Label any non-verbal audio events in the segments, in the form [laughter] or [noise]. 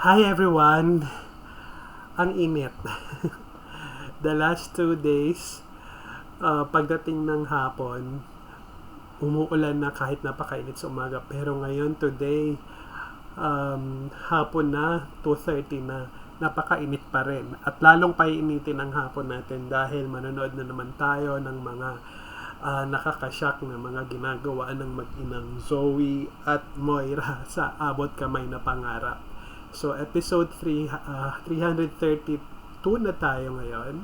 Hi everyone! Ang init. [laughs] The last two days, uh, pagdating ng hapon, umuulan na kahit napakainit sa umaga. Pero ngayon, today, um, hapon na, 2.30 na, napakainit pa rin. At lalong painitin ang hapon natin dahil manonood na naman tayo ng mga uh, nakakasyak na mga ginagawa ng mag-inang Zoe at Moira [laughs] sa Abot Kamay na Pangarap. So, episode 3, uh, 332 na tayo ngayon.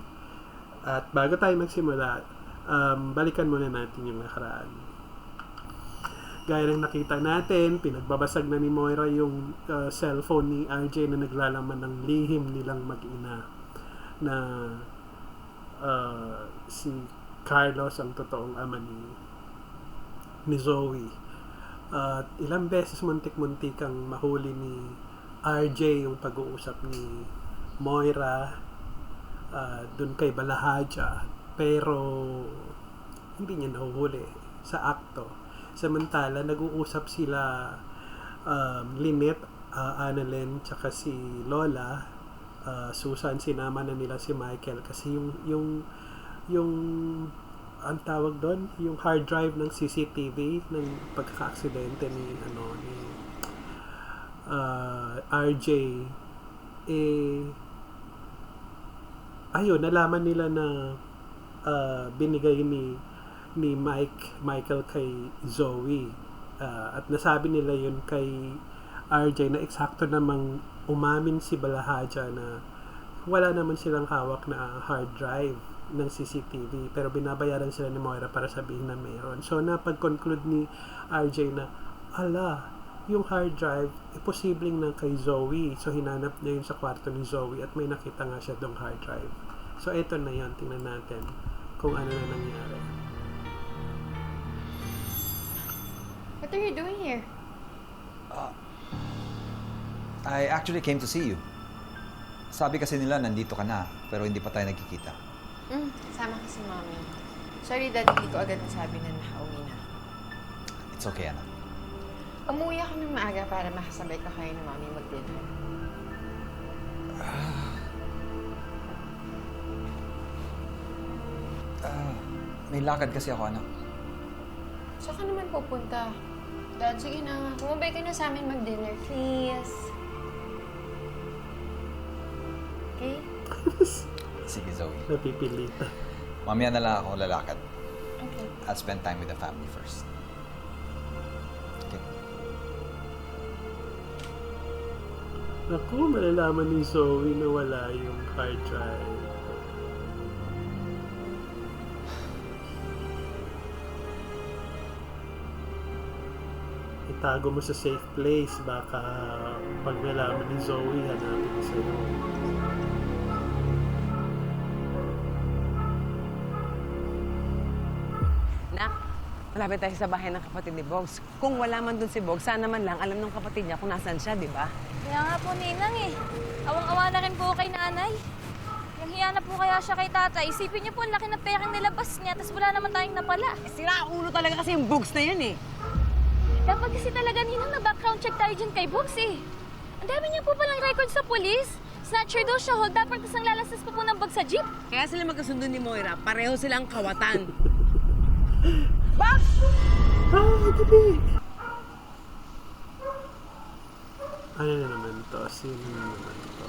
At bago tayo magsimula, um, balikan muna natin yung nakaraan. Gaya ng nakita natin, pinagbabasag na ni Moira yung uh, cellphone ni RJ na naglalaman ng lihim nilang mag-ina na uh, si Carlos ang totoong ama ni, ni Zoe. At uh, ilang beses muntik-muntik ang mahuli ni RJ yung pag-uusap ni Moira uh, dun kay Balahaja. Pero hindi niya nahuhuli sa akto. Samantala, nag-uusap sila um, Lynette, uh, Annalyn, tsaka si Lola, uh, Susan, sinama na nila si Michael. Kasi yung yung yung ang tawag doon, yung hard drive ng CCTV ng pagkaka-aksidente ni ano ni uh, RJ eh ayun nalaman nila na uh, binigay ni ni Mike Michael kay Zoe uh, at nasabi nila yun kay RJ na eksakto namang umamin si Balahaja na wala naman silang hawak na hard drive ng CCTV pero binabayaran sila ni Moira para sabihin na mayroon. So napag-conclude ni RJ na ala, yung hard drive, eh, posibleng na kay Zoe. So, hinanap niya yun sa kwarto ni Zoe at may nakita nga siya dong hard drive. So, eto na yun. Tingnan natin kung ano na nangyari. What are you doing here? I actually came to see you. Sabi kasi nila nandito ka na, pero hindi pa tayo nagkikita. Mm, sama ka si mommy. Sorry, dad, hindi ko agad nasabi na nakauwi na. It's okay, anak. Umuwi ako ng maaga para makasabay ka kayo ni mommy mag-dinner. Ah, may lakad kasi ako, anak. Saan ka naman pupunta? Dad, sige na. Kumabay ka na sa amin mag-dinner, please. Okay? [laughs] Sige, Zoe. Napipilitan. Mamaya na lang ako lalakad. Okay. I'll spend time with the family first. Naku, malalaman ni Zoe na wala yung hard drive. Itago mo sa safe place. Baka pag nalaman ni Zoe, hanapin sa'yo. Malapit tayo sa bahay ng kapatid ni Bogs. Kung wala man dun si Bogs, sana man lang alam ng kapatid niya kung nasan siya, di ba? Kaya nga po, Ninang eh. Awang-awa na rin po kay nanay. Yung hiya na po kaya siya kay tatay. Isipin niyo po, ang laki ng perang nilabas niya, tapos wala naman tayong napala. Eh, sira ulo talaga kasi yung Bogs na yun eh. Dapat kasi talaga, Ninang, na background check tayo dyan kay Books eh. Ang dami niya po palang record sa polis. Snatcher daw siya, hold up, tapos ang lalasas pa po ng bag sa jeep. Kaya sila magkasundo ni Moira, pareho silang kawatan. [laughs] Bogs! Ah, gabi! Ano na naman to? Sino na naman to?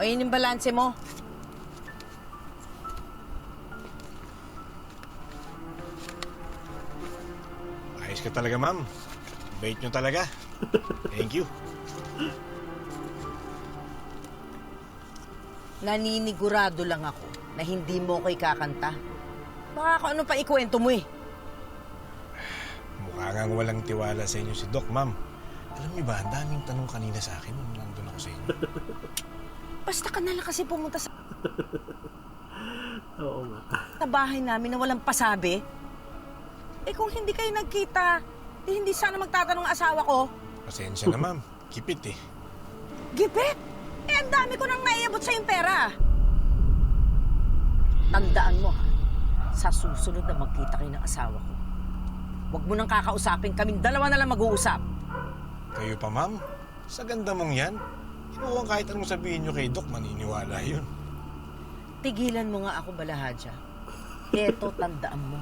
O yun yung balanse mo. Ayos ka talaga, ma'am. Bait nyo talaga. Thank you. Naninigurado lang ako na hindi mo ko ikakanta. Baka kung ano pa ikwento mo eh. Mukha nga walang tiwala sa inyo si Doc, ma'am. Alam niyo ba, ang daming tanong kanina sa akin nung nandun ako sa inyo. [laughs] Basta ka na lang kasi pumunta sa, [laughs] Oo nga. sa bahay namin na walang pasabi. Eh kung hindi kayo nagkita, eh hindi sana magtatanong ang asawa ko. Pasensya na, ma'am. Kipit eh. Gipit! Eh ang dami ko nang naiabot sa yung pera. Tandaan mo ha, sa susunod na magkita kayo ng asawa ko, huwag mo nang kakausapin, kaming dalawa na lang mag-uusap. Kayo pa, ma'am? Sa ganda mong yan. Inuwang kahit anong sabihin nyo kay Doc, maniniwala yun. Tigilan mo nga ako, Balahadja. Eto, tandaan mo,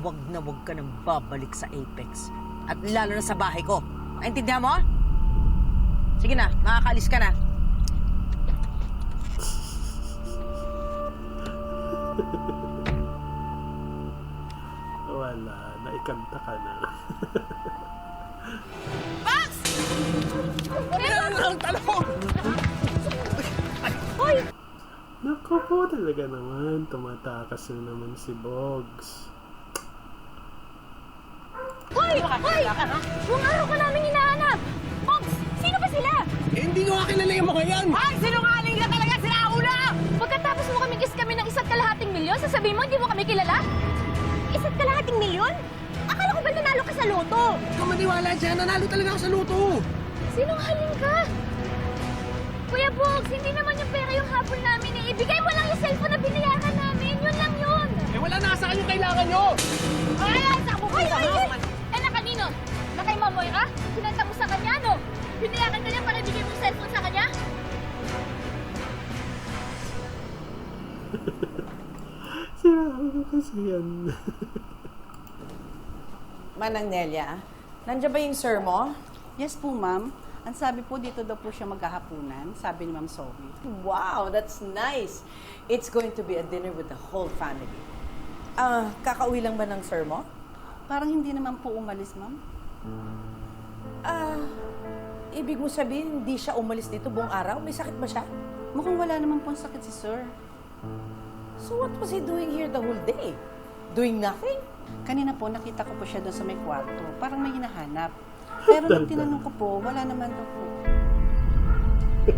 huwag na huwag ka nang babalik sa Apex. At lalo na sa bahay ko. Naintindihan mo? Sige na, makakalis ka na. [laughs] Wala, naikanta ka na. [laughs] Naku po talaga naman, tumatakas na naman si Bogs. Hoy! Hoy! Buong araw ka namin hindi ko kakilala yung mga yan! Ay, sinungaling ka talaga, sinauna! Pagkatapos mo kami kiss kami ng isa't kalahating milyon, sasabihin mo hindi mo kami kilala? Isa't kalahating milyon? Akala ko ba nanalo ka sa loto? Huwag ka maniwala dyan, nanalo talaga ako sa luto! Sinungaling ka? Kuya Bogs, hindi naman yung pera yung habol namin eh. Ibigay mo lang yung cellphone na binayaran namin. Yun lang yun. Eh, wala na sa yung kailangan nyo! Ay, ay, sa Hoy, hoy, hoy! Eh, na kanino? Na kay Mamoyra? Kinanta mo sa kanya, no? Binayaran ka niya para ibigay mo yung cellphone sa kanya? [laughs] Sinabi ko kasi yan. [laughs] Manang Nelia, nandiyan ba yung sir mo? Yes po, ma'am. Ang sabi po, dito daw po siya maghahapunan, sabi ni Ma'am Zoe. Wow, that's nice. It's going to be a dinner with the whole family. Ah, kakauwi lang ba ng sir mo? Parang hindi naman po umalis, ma'am. Ah, ibig mo sabihin, hindi siya umalis dito buong araw? May sakit ba siya? Mukhang wala naman po sakit si sir. So what was he doing here the whole day? Doing nothing? Kanina po, nakita ko po siya doon sa may kwarto. Parang may hinahanap. [laughs] Pero nung tinanong ko po, wala naman daw po. [laughs]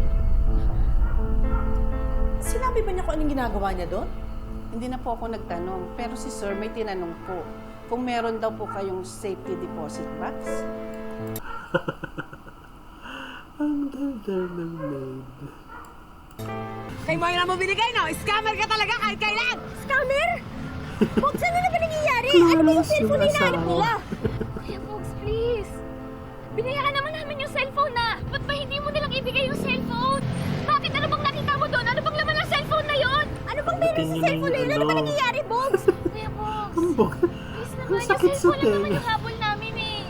Sinabi ba niya kung anong ginagawa niya doon? Hindi na po ako nagtanong. Pero si sir may tinanong po kung meron daw po kayong safety deposit box. [laughs] Ang ganda ng maid. Kay Moira mo binigay, no? Scammer ka talaga kahit kailan! Scammer? Bogs, ano na ba nangyayari? Ano ba yung cellphone na hinahanap nila? Kuya Bogs, please. Binayaran naman namin yung cellphone na. Ba't ba hindi mo nilang ibigay yung cellphone? Bakit? Ano bang nakita mo doon? Ano bang laman ng cellphone na yon? Ano bang meron sa Tingin cellphone na yun? Ano ba ano? nangyayari, Bogs? Kuya Bogs, Ang bog. please naman. Ang Yung sakit sa cellphone lang naman tenga. yung habol namin eh.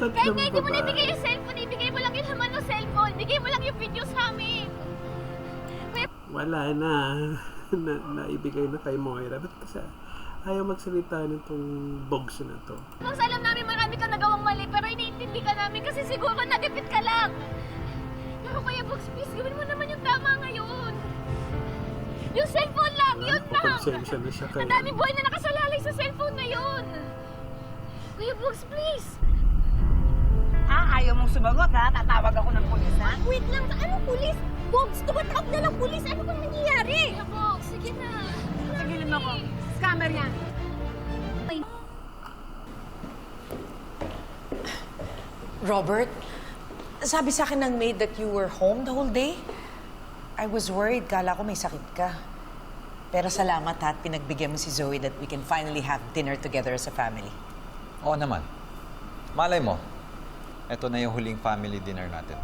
Kahit Tatlong hindi mo na babae. ibigay yung cellphone, Bigay mo lang yung video sa amin. Wala na. [laughs] na naibigay na kay Moira. Ba't kasi ayaw magsalita nitong bogs na to? Bogs, alam namin marami kang nagawang mali, pero iniintindi ka namin kasi siguro nagipit ka lang. Pero Kuya Bogs, please, gawin mo naman yung tama ngayon. Yung cellphone lang, yun lang. Konsensya na siya kay... Ang daming buhay na nakasalalay sa cellphone na yun. Kuya Bogs, please. Ayaw mong sumagot, ha? Tatawag ako ng pulis, ha? Wait lang, anong pulis? Bogs, tumatawag na ng pulis. Ano bang nangyayari? Kuya Bogs, sige na. Tigilin mo ko. Scammer yan. Robert, sabi sa akin ng maid that you were home the whole day. I was worried. Kala ko may sakit ka. Pero salamat ha, at pinagbigyan mo si Zoe that we can finally have dinner together as a family. Oo naman. Malay mo, ito na yung huling family dinner natin.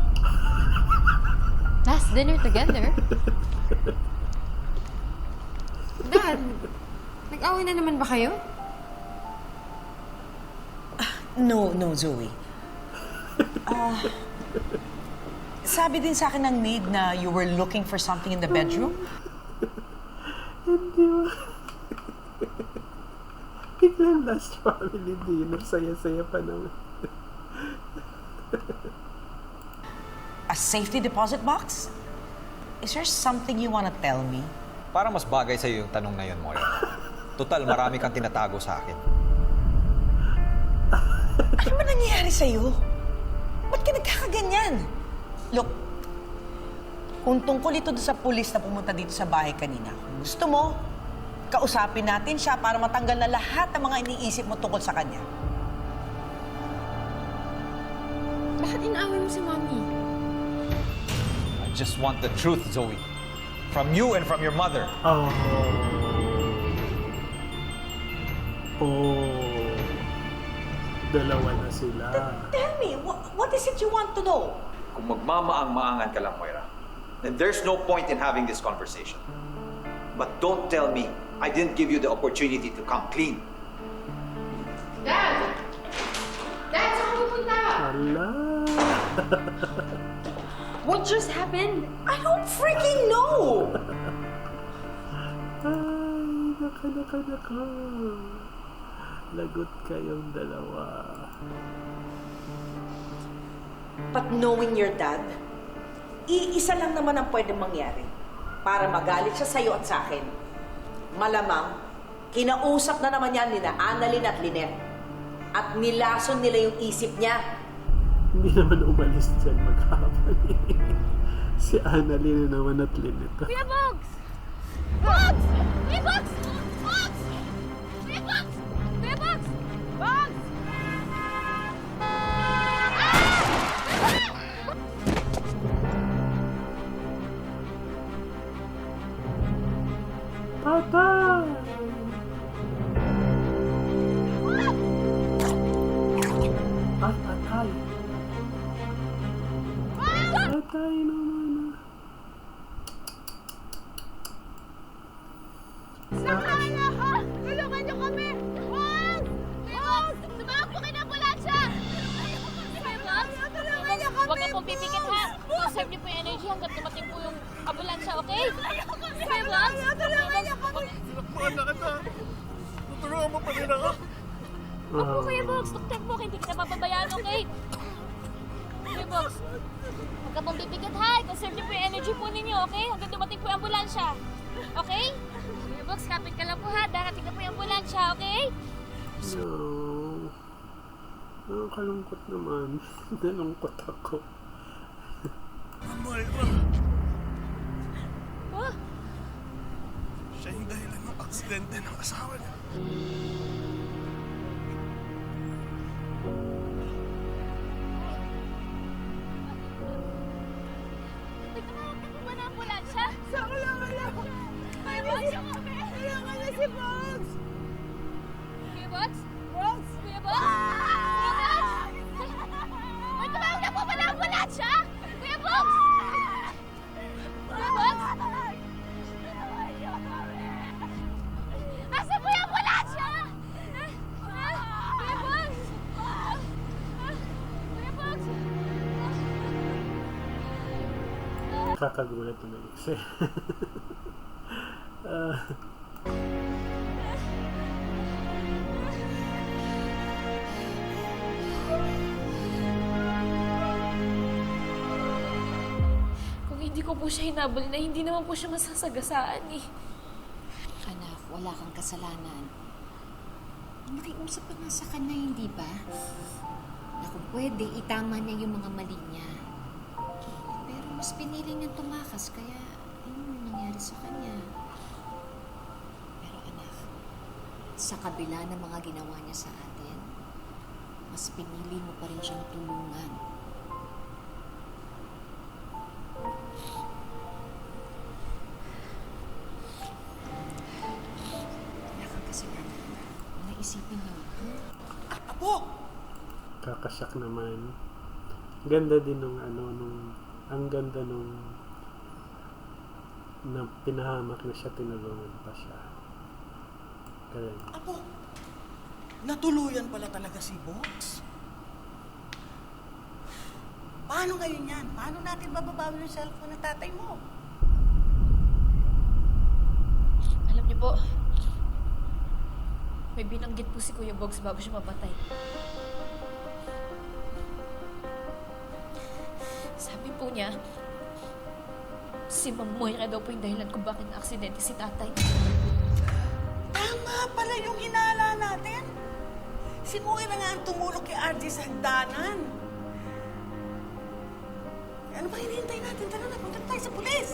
Last dinner together? Dad, nag-away na naman ba kayo? No, no, Zoe. Ah, sabi din sa akin ng maid na you were looking for something in the bedroom. Hindi mo. Biglang last family dinner. Saya-saya pa naman. A safety deposit box? Is there something you wanna tell me? Para mas bagay sa'yo yung tanong na yun, Moira. Total, marami kang tinatago sa akin. Ano ba nangyayari sa'yo? Ba't ka nagkakaganyan? Look, kung tungkol ito sa pulis na pumunta dito sa bahay kanina, kung gusto mo, kausapin natin siya para matanggal na lahat ng mga iniisip mo tungkol sa kanya. Bakit inaaway mo si Mommy? I just want the truth, Zoe. From you and from your mother. Oh. Oh. Dalawa na sila. Tell me, what, what is it you want to know? Kung magmamaang-maangan ka lang, Moira, then there's no point in having this conversation. But don't tell me I didn't give you the opportunity to come clean. Dad! Dad, saan ka pupunta? Hala. [laughs] What just happened? I don't freaking know! Ay, naka, naka, naka. Lagot kayong dalawa. But knowing your dad, iisa lang naman ang pwedeng mangyari para magalit siya sa'yo at sa akin. Malamang, kinausap na naman yan ni na Annalyn at Lynette. At nilason nila yung isip niya. Hindi naman umalis dyan maghapon. [laughs] si Annalyn na naman at Lynette. Kuya Bogs! Bogs! Kuya! Bogs! Kami! Huwag na pong pipikit ha! Conserve niyo po yung energy hanggang dumating po yung ambulansya, okay? Kuya Bogs! Tulungan niyo kami! Opo, Kuya Bogs! Tuktek mo, hindi kita mababayaan, okay? Kuya Bogs! Huwag ka pong pipikit ha! Conserve niyo po yung energy po ninyo, okay? Hanggang dumating po yung ambulansya. Okay? Kuya Bogs, kapit ka lang po ha! Darating na po yung ambulansya, okay? No. Nakakalungkot naman. [laughs] Nalungkot ako. Oh, Siya yung dahilan ng aksidente ng asawa niya. tumawag Kakagulat na Alex [laughs] eh. Ah, Kung hindi ko po siya hinabol na hindi naman po siya masasagasaan eh. Anak, wala kang kasalanan. Nakiusap ka nga sa kanya, hindi ba? Na kung pwede, itama niya yung mga mali niya. Mas pinili niyang tumakas, kaya yung nangyari sa kanya. Pero anak, sa kabila ng mga ginawa niya sa atin, mas pinili mo pa rin siyang tulungan. Naisipin niyo, ha? Apo! kakasyak naman. Ganda din nung ano, nung, ang ganda nung na pinahamak na siya, tinulungan pa siya. Galing. Apo! Natuluyan pala talaga si Box. Paano ngayon yan? Paano natin bababawi yung cellphone ng tatay mo? Alam niyo po, may binanggit po si Kuya Bogs bago siya mapatay. Po niya, si Ma'am Moira daw po yung dahilan kung bakit na-aksidente si tatay. Tama pala yung hinala natin. Si Moira nga ang tumulong kay RJ sa hagdanan. Ano ba hinihintay natin? Tara na, punta na tayo sa pulis.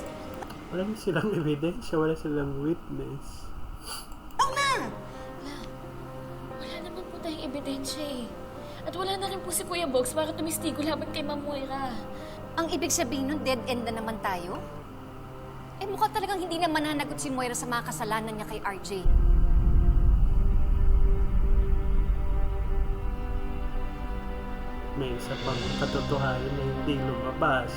Wala silang ebidensya, wala silang witness. Tao na! Wala. Wala naman po tayong ebidensya eh. At wala na rin po si Kuya Bogs para tumistigo laban kay Ma'am Moira. Ang ibig sabihin nun, dead end na naman tayo? Eh mukhang talagang hindi na mananagot si Moira sa mga kasalanan niya kay RJ. May isa pang katotohanan na hindi lumabas.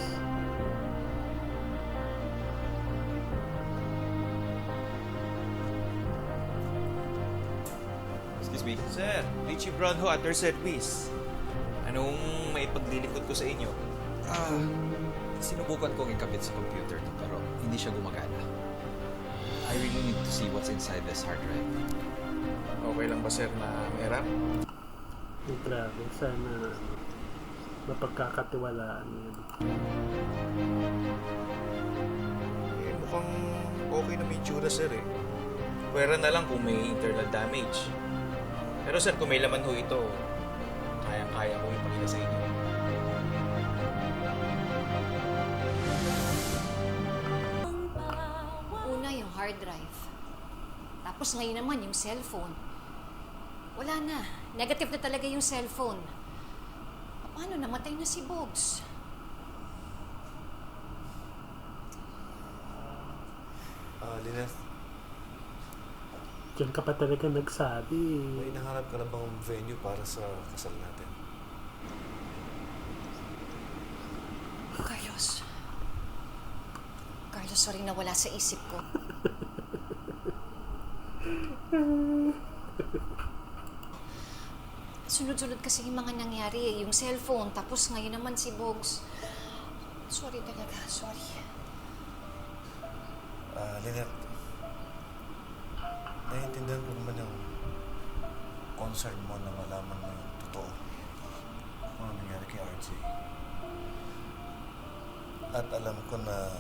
Excuse me? Sir, Richie Brown ho at your service. Anong may paglilingkod ko sa inyo? Ah, sinubukan kong ikabit sa computer to pero hindi siya gumagana. I really need to see what's inside this hard drive. Okay lang ba sir na meron? Yung grabe, sana mapagkakatiwalaan yun. Eh, mukhang okay na may tsura sir eh. Pwera na lang kung may internal damage. Pero sir, kung may laman ho ito, kayang-kaya ko ipakita sa inyo. Tapos ngayon naman yung cellphone. Wala na. Negative na talaga yung cellphone. Paano namatay na si Bogs? Ah, Lynette, Diyan ka pa talaga nagsabi. may nahanap ka na bang venue para sa kasal natin? Carlos. Carlos, sorry na wala sa isip ko. [laughs] Sunod-sunod kasi yung mga nangyari eh. Yung cellphone, tapos ngayon naman si Bogs. Sorry talaga, sorry. Ah, Lynette, naiintindihan ko naman yung concern mo na malaman mo yung totoo ano nangyari kay RJ. At alam ko na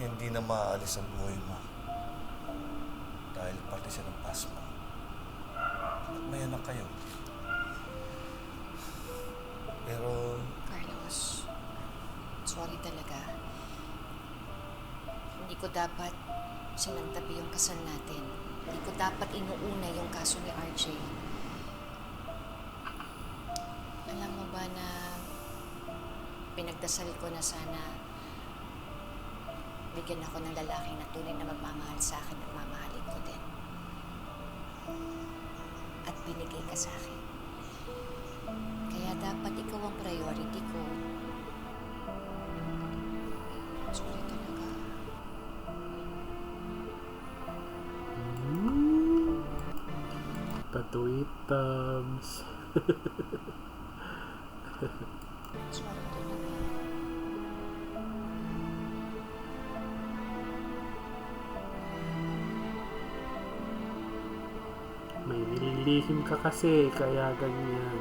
hindi na maaalis ang buhay mo dahil parte siya ng past mo. At may anak kayo. Pero Carlos, sorry talaga. Hindi ko dapat sinantabi yung kasal natin. Hindi ko dapat inuuna yung kaso ni RJ. Alam mo ba na pinagdasal ko na sana bigyan ako ng lalaking na tunay na magmamahal sa akin at mamahalin binigay ka sa akin. Kaya dapat ikaw ang priority ko. Sorry talaga. Patuit thumbs. [laughs] Sorry talaga. Nililihim ka kasi, kaya ganyan.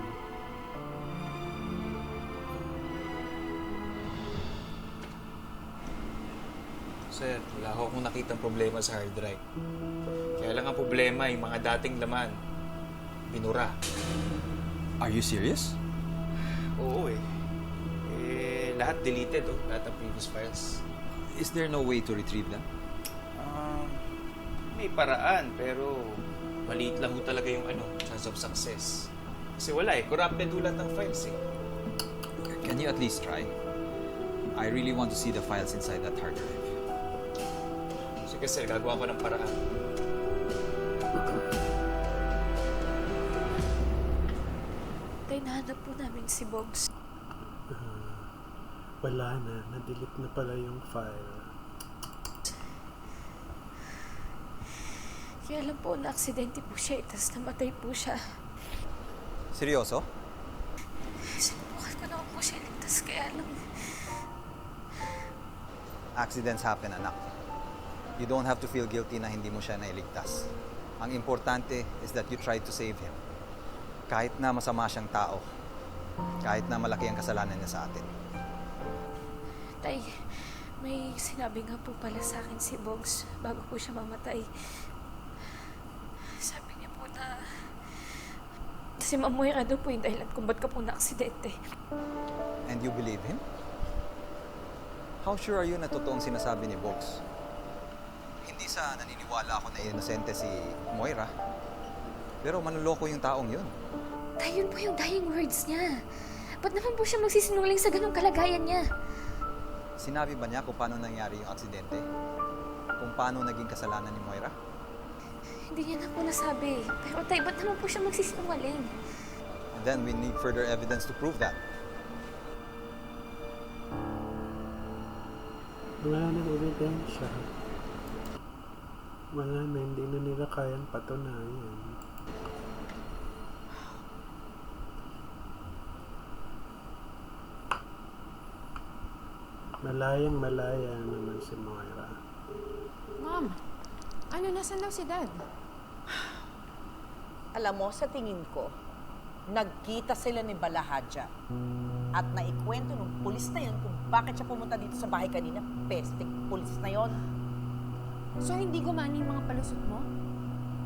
Sir, wala ho akong nakitang problema sa hard drive. Kaya lang ang problema, yung mga dating laman, binura. Are you serious? Oo eh. Eh, lahat deleted oh, lahat ng previous files. Is there no way to retrieve them? Ah, may paraan, pero maliit lang ho talaga yung ano, chance of success. Kasi wala eh, corrupted lahat ng files eh. Can you at least try? I really want to see the files inside that hard drive. Sige sir, gagawa ko ng paraan. Tay, nahanap po namin si Bogs. Wala na, na-delete na pala yung file. Kaya lang po na aksidente po siya, tapos namatay po siya. Seryoso? Sinubukan ko naman po siya iligtas, kaya lang... Accidents happen, anak. You don't have to feel guilty na hindi mo siya nailigtas. Ang importante is that you tried to save him. Kahit na masama siyang tao. Kahit na malaki ang kasalanan niya sa atin. Tay, may sinabi nga po pala sa akin si Bogs bago po siya mamatay. Sabi niya po na si Ma'am Moira daw po yung dahilan kung ba't ka po na-aksidente. And you believe him? How sure are you na totoong sinasabi ni Box? Hindi sa naniniwala ako na inosente si Moira. Pero manloloko yung taong yun. Tay, yun po yung dying words niya. Ba't naman po siya magsisinungaling sa ganong kalagayan niya? Sinabi ba niya kung paano nangyari yung aksidente? Kung paano naging kasalanan ni Moira? Hindi niya na po nasabi. Pero tay, ba't naman po siya magsisinungaling? And then we need further evidence to prove that. Wala nang ebidensya. Wala na, hindi na nila kayang patunayan. Malayang malaya naman si Moira. Mom, ano, nasan daw si Dad? Alam mo, sa tingin ko, nagkita sila ni Balahadja at naikwento ng pulis na yon kung bakit siya pumunta dito sa bahay kanina. Pestik pulis na yon. So, hindi gumani yung mga palusot mo?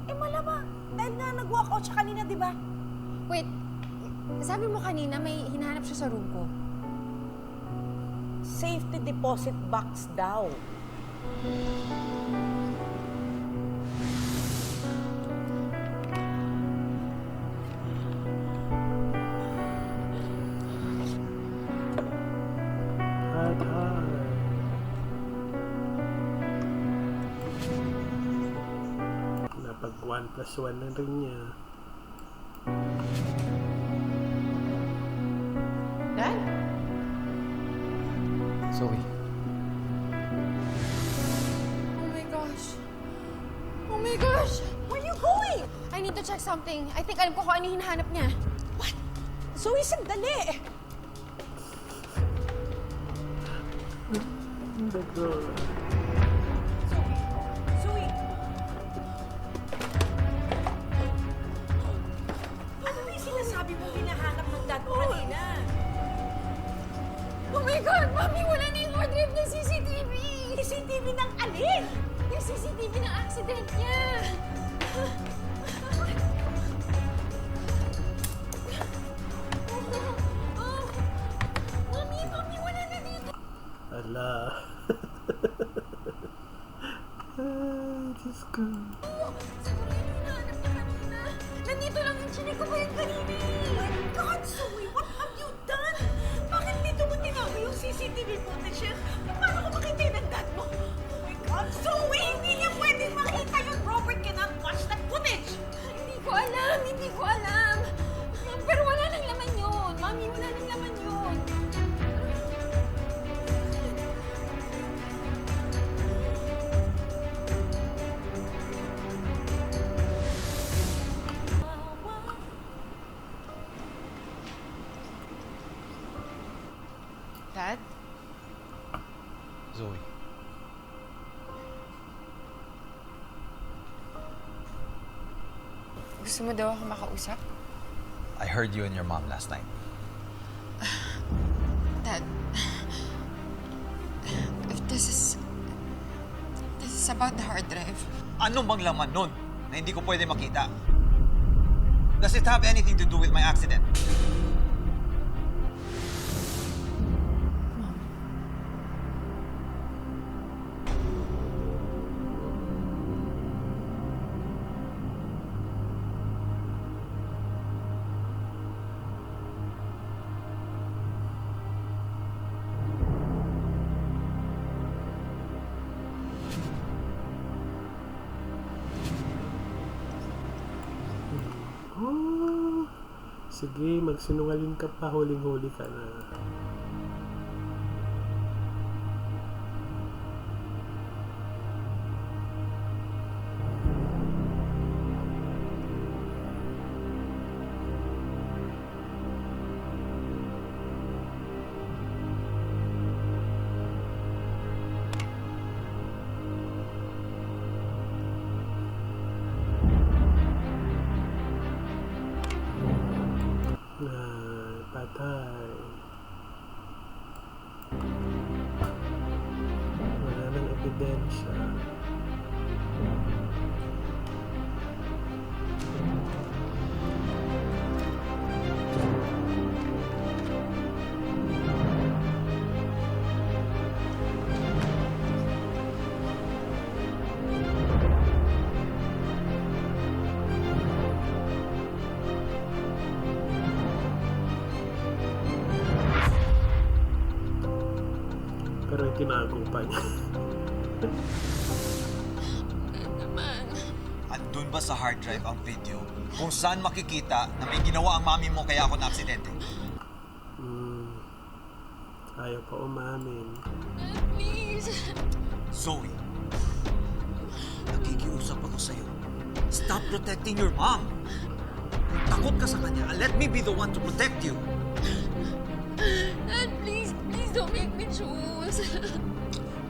Eh, malamang. Dahil nga nag-walk out siya kanina, di ba? Wait, sabi mo kanina may hinahanap siya sa room ko. Safety deposit box daw. Napag 1 plus 1 na rin niya. Dad? Zoe, Oh my gosh. Oh my gosh! Where are you going? I need to check something. I think alam ko kung ano hinahanap niya. What? Zoe, sandali! The girl. Gusto mo daw ako makausap? I heard you and your mom last night. [sighs] Dad, if [sighs] this is... This is about the hard drive. Ano bang laman nun na hindi ko pwede makita? Does it have anything to do with my accident? Sige, magsinungaling ka pa, huling-huli ka na. Kung saan makikita na may ginawa ang mami mo kaya ako na aksidente? Hmm. Ayaw pa umamin. Please. Zoe, nakikiusap ako sa'yo. Stop protecting your mom. Kung takot ka sa kanya, let me be the one to protect you. Dad, please, please don't make me choose.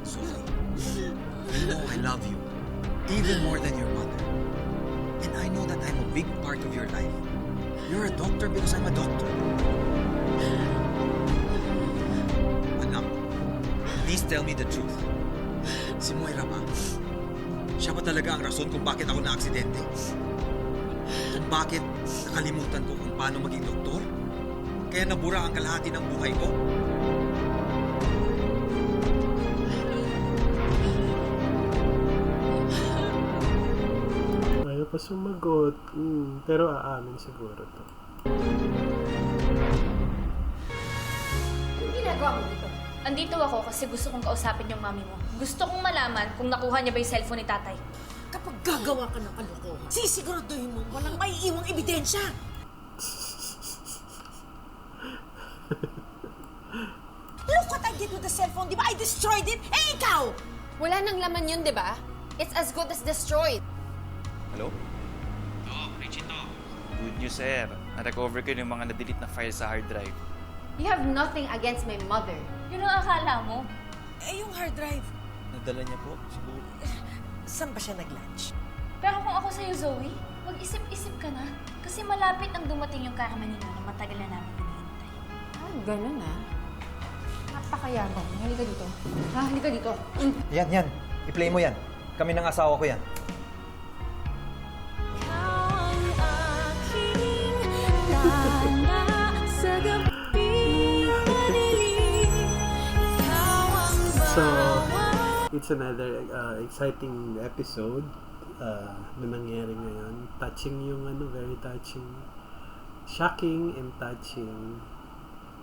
Zoe, you know I love you, even more than your mother. Know that I'm a big part of your life. You're a doctor because I'm a doctor. Anak, please tell me the truth. Si Moira ba? Siya ba talaga ang rason kung bakit ako na-aksidente? Kung bakit nakalimutan ko kung paano maging doktor? Kaya nabura ang kalahati ng buhay ko? Pa sumagot. Hmm. Pero aamin siguro to. Anong ginagawa mo dito? Andito ako kasi gusto kong kausapin yung mami mo. Gusto kong malaman kung nakuha niya ba yung cellphone ni tatay. Kapag gagawa ka ng kalokohan, sisiguraduhin mo walang may iwang ebidensya. [laughs] Look what I did with the cellphone, di ba? I destroyed it. Eh, ikaw! Wala nang laman yun, di ba? It's as good as destroyed. Hello? Oo, Richie to. Good news, sir. Na-recover ko yung mga na-delete na files sa hard drive. You have nothing against my mother. Yun ang akala mo? Eh, yung hard drive, Nadala niya po, siguro. [sighs] saan ba siya nag-lunch? Pero kung ako sa'yo, Zoe, mag-isip-isip ka na. Kasi malapit ang dumating yung karma ninyo na matagal na namin hinihintay. Ah, ganun ah. Napakayabang. Halika dito. Ha, halika dito. Yan, yan. I-play mo yan. Kami ng asawa ko yan. It's another uh, exciting episode uh, na nangyari ngayon. Touching yung ano, very touching. Shocking and touching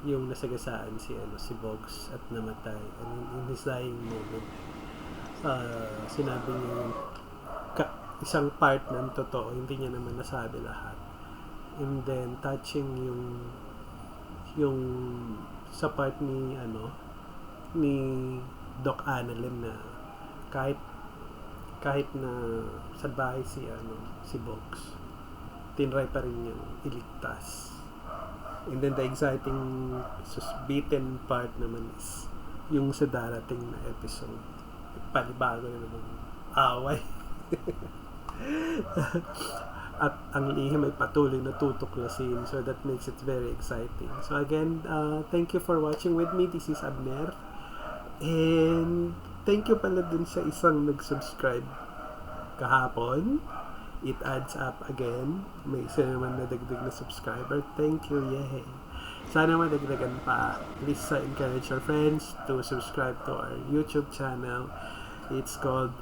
yung nasagasaan si ano si Bogs at namatay and in his dying moment uh, sinabi niya yung ka- isang part ng totoo hindi niya naman nasabi lahat and then touching yung yung sa part ni ano ni Doc Annalyn na kahit kahit na salbahe si ano si Box tinry pa rin niyang iligtas. And then the exciting beaten part naman is yung sa darating na episode. Panibago na naman. Away. [laughs] At ang lihim ay patuloy na scene so that makes it very exciting. So again uh, thank you for watching with me. This is Abner and thank you pala dun sa isang nag-subscribe kahapon. It adds up again. May isa naman na dagdag na subscriber. Thank you yay. Sana madagdagan pa. Please uh, encourage your friends to subscribe to our YouTube channel. It's called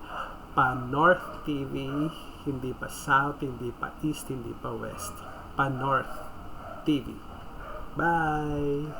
Pan North TV hindi pa South, hindi pa East, hindi pa West. Pan North TV bye